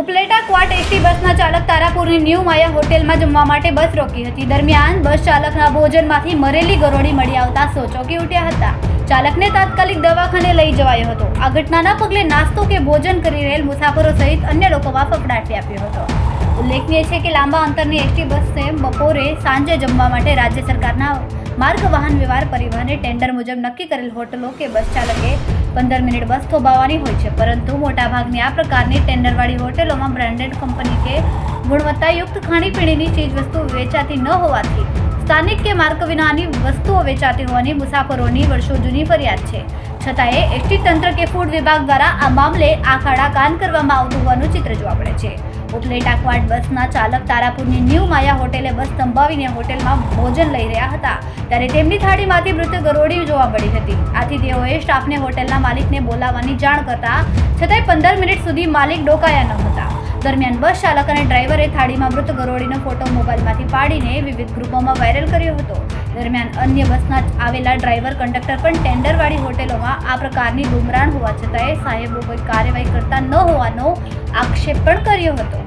Upleta ક્વાટ ST બસના ચાલક તારાપુરની new માયા હોટેલમાં જમવા માટે બસ રોકી હતી. દરમિયાન બસ ચાલકના ભોજનમાંથી મરેલી ગરોળી મળી આવતા સોચોકી ઉઠ્યા હતા. ચાલકને તાત્કાલિક દવાખાને લઈ જવાયો હતો. આ ઘટનાના પગલે નાસ્તો કે ભોજન કરી રહેલ મુસાફરો સહિત અન્ય લોકોમાં ફફડાટ વ્યાપ્યો હતો. ઉલ્લેખનીય છે કે લાંબા અંતરની એસટી બસને બપોરે સાંજે જમવા માટે રાજ્ય સરકારના માર્ગ વાહન વ્યવહાર પરિવહને ટેન્ડર મુજબ નક્કી કરેલ હોટલો કે બસ ચાલકે પંદર મિનિટ બસ થોભાવવાની હોય છે. પરંતુ મોટાભાગની આ પ્રકારની ટેન્ડરવાળી હોટેલોમાં બ્રાન્ડેડ કંપની કે ગુણવત્તાયુક્ત ખાણીપીણીની ચીજવસ્તુ વેચાતી ન હોવાથી સ્થાનિક કે માર્ક વિનાની વસ્તુઓ વેચાતી હોવાની મુસાફરોની વર્ષો જૂની ફરિયાદ છે. છતાંય એસટી તંત્ર કે ફૂડ વિભાગ દ્વારા આ મામલે આખાડા કાન કરવામાં આવતું હોવાનું ચિત્ર જોવા મળે છે. ઉપલેટા ક્વાડ બસના ચાલક તારાપુરની ન્યૂ માયા હોટેલે બસ સંભાવીને હોટેલમાં ભોજન લઈ રહ્યા હતા. ત્યારે તેમની થાળીમાંથી મૃત ગરોળી જોવા મળી હતી. આથી તેઓએ સ્ટાફને હોટેલના માલિકને બોલાવવાની જાણ કરતા છતાંય પંદર મિનિટ સુધી માલિક ડોકાયા ન હતા. દરમિયાન બસ ચાલક અને ડ્રાઈવરે થાળીમાં મૃત ગરોળીનો ફોટો મોબાઈલમાંથી પાડીને વિવિધ ગ્રુપોમાં વાયરલ કર્યો હતો. દરમિયાન અન્ય બસના આવેલા ડ્રાઈવર, કંડક્ટર પણ ટેન્ડરવાળી હોટેલોમાં આ પ્રકારની બુમરાણ હોવા છતાંય સાહેબો કોઈ કાર્યવાહી કરતા ન હોવાનો આક્ષેપ પણ કર્યો હતો.